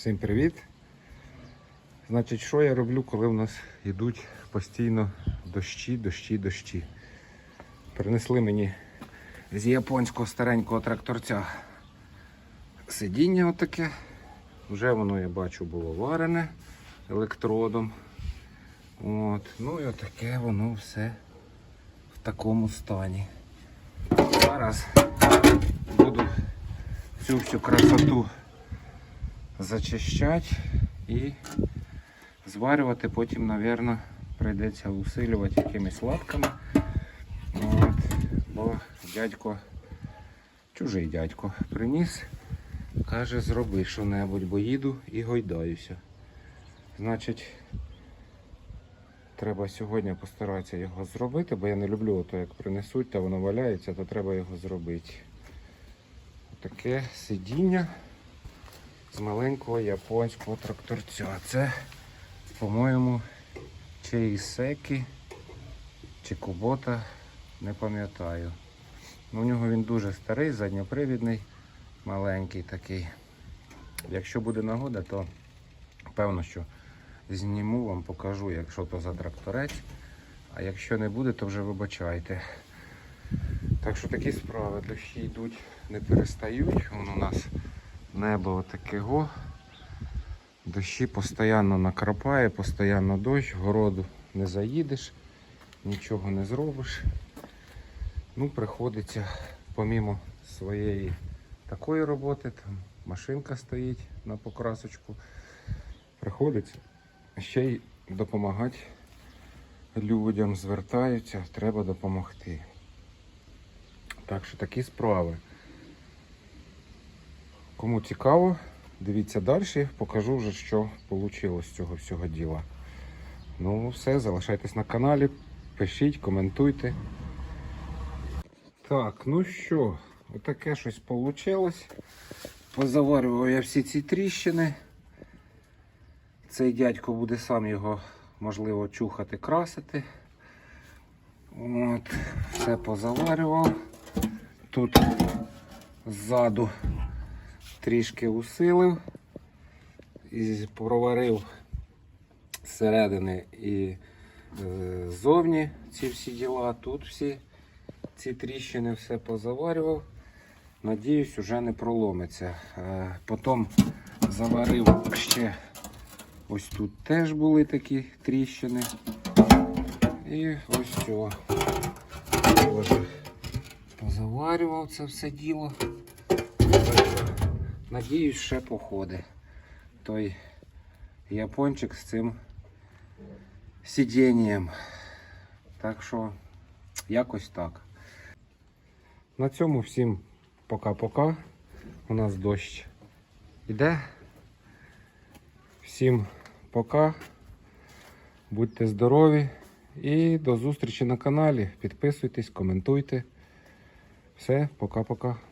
Всім привіт! Значить, що я роблю, коли в нас йдуть постійно дощі, дощі, дощі. Принесли мені з японського старенького тракторця сидіння отаке. Вже воно, я бачу, було варене електродом. От. Ну і отаке воно все в такому стані. Зараз буду цю всю красоту зачищати і зварювати. Потім, мабуть, прийдеться усилювати якимись лапками. От, бо дядько, чужий дядько, приніс, каже, зроби що-небудь, бо їду і гойдаюся. Значить, треба сьогодні постаратися його зробити, бо я не люблю ото, як принесуть, та воно валяється, то треба його зробити. Таке сидіння з маленького японського тракторця. Це, по-моєму, чи Ісекі, чи Кубота, не пам'ятаю. Ну, У нього він дуже старий, задньопривідний, маленький такий. Якщо буде нагода, то певно, що зніму вам, покажу, якщо то за тракторець. А якщо не буде, то вже вибачайте. Так що такі справи. Дощі йдуть, не перестають. Вон у нас небо отаке го. Дощі постійно накрапає, постійно дощ, городу не заїдеш, нічого не зробиш. Ну, приходиться, помімо своєї такої роботи, там машинка стоїть на покрасочку. Приходиться ще й допомагати людям, звертаються, треба допомогти. Так що такі справи. Кому цікаво, дивіться далі, покажу вже, що вийшло з цього всього діла. Ну, все, залишайтесь на каналі, пишіть, коментуйте. Так, ну що, отаке щось вийшло. Позаварював я всі ці тріщини. Цей дядько буде сам його, можливо, чухати, красити. От, все позаварював. Тут ззаду трішки усилив і проварив зсередини і е, ззовні ці всі діла. Тут всі ці тріщини все позаварював. Надіюсь, уже не проломиться. Е, Потім заварив ще ось тут теж були такі тріщини. І ось цього. Позаварював це все діло. Надіюсь, ще походить. Той япончик з цим сидінням. Так що, якось так. На цьому всім пока-пока. У нас дощ іде. Всім пока. Будьте здорові і до зустрічі на каналі. Підписуйтесь, коментуйте. Все, пока-пока.